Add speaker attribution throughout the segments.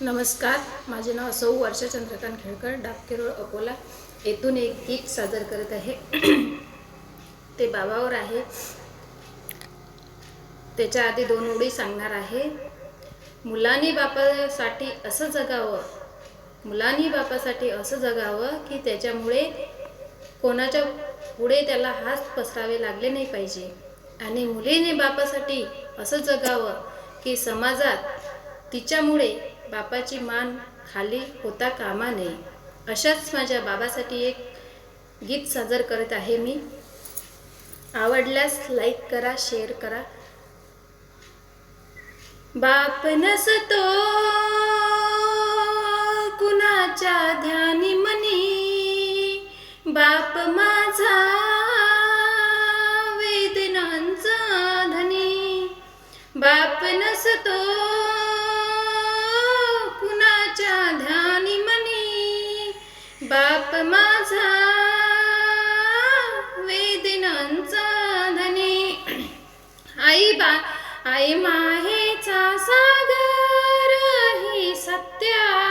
Speaker 1: नमस्कार माझे नाव सौ वर्षा चंद्रकांत खेळकर डाबकेरोळ अकोला. येथून एक गीत सादर करत आहे. ते बाबावर आहे. त्याच्या आधी दोन उडी सांगणार आहे. मुलांनी बापासाठी असं जगावं मुलांनी बापासाठी असं जगावं की त्याच्यामुळे कोणाच्या पुढे त्याला हात पसरावे लागले नाही पाहिजे. आणि मुलीने बापासाठी असं जगावं की समाजात तिच्यामुळे बापाची मान खाली होता कामा नये. अशाच माझ्या बाबासाठी एक गीत सादर करत आहे मी. आवडल्यास लाईक करा शेअर करा. बाप नसतो कुणाच्या ध्यानी मनी. बाप मा माझा वेदनांचा धनी. आई बा आई माहेचा सागर ही सत्या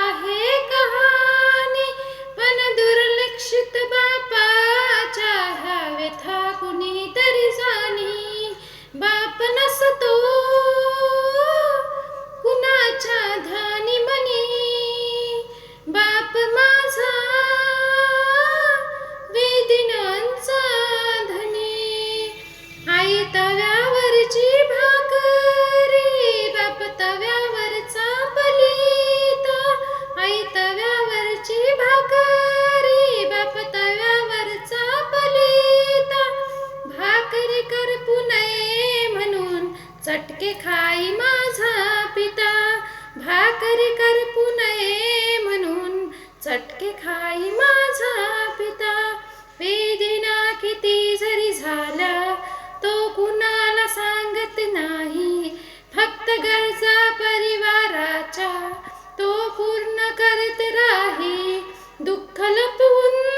Speaker 1: चटके खाई माझा पिता. भाकरी करपू नये म्हणून. चटके खाई माझा पिता. वेदना किती जरी झाला तो कुणाला सांगत नाही. फक्त गरजा परिवाराच्या तो पूर्ण करत राही. दुःख लपवून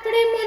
Speaker 1: नवे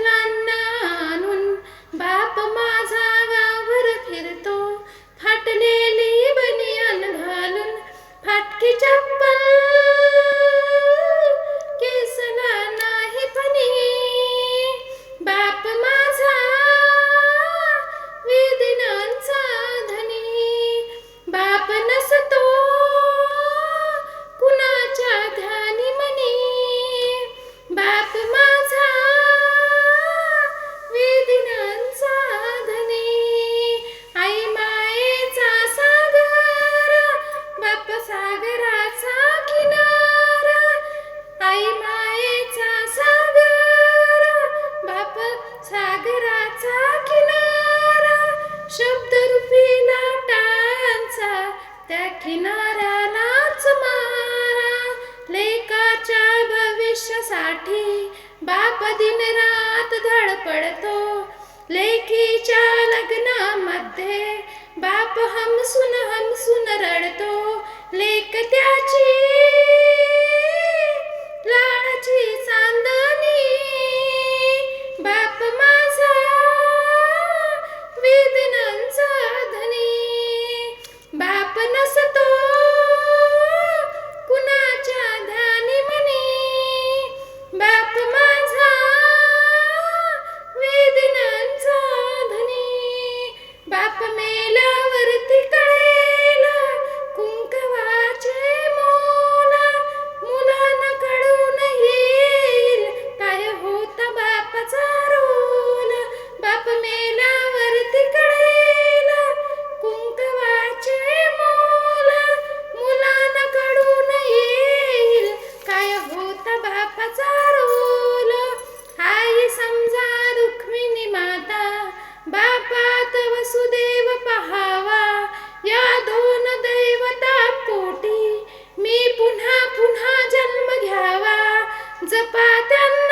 Speaker 1: बाप दिन रात धडपडतो लेखीच्या लग्नामध्ये बाप हमसून हमसून रडतो लेख त्याची पुन्हा पुन्हा जन्म घ्यावा. जपा त्यांना